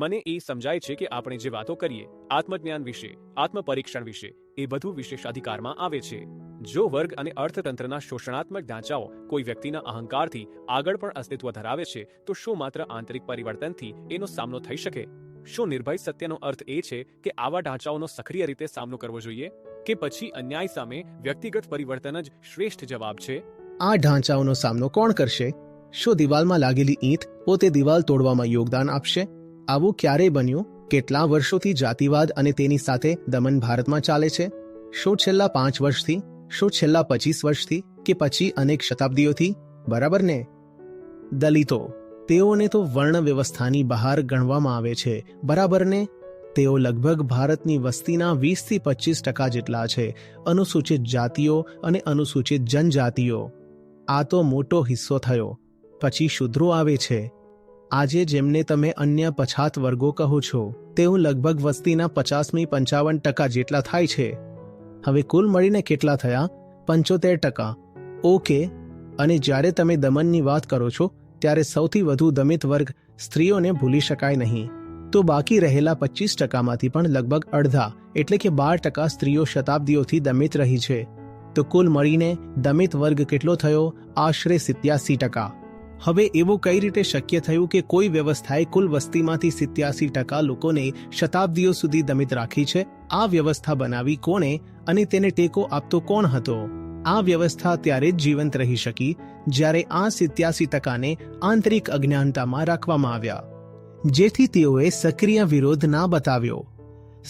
મને એ સમજાય છે કે આપણે જે વાતો કરીએ, આત્મજ્ઞાન વિશે, આત્મપરીક્ષણ વિશે, એ બધું વિશેષાધિકારમાં આવે છે. જો વર્ગ અને અર્થતંત્રના શોષણાત્મક ઢાંચાઓ કોઈ વ્યક્તિના અહંકારથી આગળ પણ અસ્તિત્વ ધરાવે છે, તો શું માત્ર આંતરિક પરિવર્તનથી એનો સામનો થઈ શકે? શું નિર્ભય સત્યનો અર્થ એ છે કે આવા ઢાંચાઓનો સક્રિય રીતે સામનો કરવો જોઈએ? કે પછી અન્યાય સામે વ્યક્તિગત પરિવર્તન જ શ્રેષ્ઠ જવાબ છે? આ ઢાંચાઓનો સામનો કોણ કરશે? શું દિવાલમાં લાગેલી ઈંટ પોતે દિવાલ તોડવામાં યોગદાન આપશે? આવું ક્યારે બન્યું? કેટલા વર્ષોથી જાતિવાદ અને તેની સાથે દમન ભારતમાં ચાલે છે? શું છેલ્લા પાંચ વર્ષથી, શું છેલ્લા પચીસ વર્ષથી કે પછી અનેક શતાબ્દીઓથી? બરાબર ને? દલિતો, તેઓને તો વર્ણ વ્યવસ્થાની બહાર ગણવામાં આવે છે. બરાબર ને? તેઓ લગભગ ભારતની વસ્તીના વીસથી પચીસ ટકા જેટલા છે. અનુસૂચિત જાતિઓ અને અનુસૂચિત જનજાતિઓ. આ તો મોટો હિસ્સો થયો. પછી શુદ્રો આવે છે. આજે જેમને તમે અન્ય પછાત વર્ગો કહો છો, તેઓ લગભગ વસ્તીના પચાસમી પંચાવન ટકા જેટલા થાય છે. હવે કુલ મળીને કેટલા થયા? પંચોતેર ટકા. ઓકે અને જ્યારે તમે દમનની વાત કરો છો, ત્યારે સૌથી વધુ દમિત વર્ગ સ્ત્રીઓને ભૂલી શકાય નહીં. તો બાકી રહેલા પચીસ ટકામાંથી પણ લગભગ અડધા, એટલે કે બાર ટકા સ્ત્રીઓ શતાબ્દીઓથી દમિત રહી છે. તો કુલ મળીને દમિત વર્ગ કેટલો થયો? આશરે સિત્યાસી ટકા. હવે એવું કઈ રીતે શક્ય થયું કે કોઈ વ્યવસ્થાએ કુલ વસ્તીમાંથી સિત્યાસી ટકા લોકોને શતાબ્દીઓ સુધી દમિત રાખી છે? આ વ્યવસ્થા બનાવી કોણે અને તેને ટેકો આપતો કોણ હતો? આ વ્યવસ્થા ત્યારે જ જીવંત રહી શકી, જ્યારે આ સિત્યાસી ટકાને આંતરિક અજ્ઞાનતામાં રાખવામાં આવ્યા. જેથી તેઓએ સક્રિય વિરોધ ના બતાવ્યો.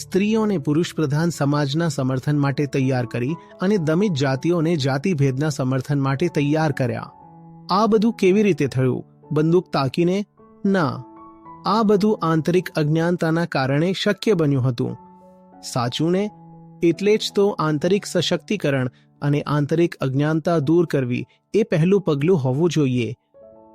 સ્ત્રીઓને પુરુષ પ્રધાન સમાજના સમર્થન માટે તૈયાર કરી અને દમિત જાતિઓને જાતિભેદના સમર્થન માટે તૈયાર કર્યા. આ બધું કેવી રીતે થયું? બંદૂક તાકીને? ના. આ બધું આંતરિક અજ્ઞાનતાના કારણે શક્ય બન્યું હતું. સાચું ને એટલે જ તો આંતરિક સશક્તિકરણ અને આંતરિક અજ્ઞાનતા દૂર કરવી એ પહેલું પગલું હોવું જોઈએ.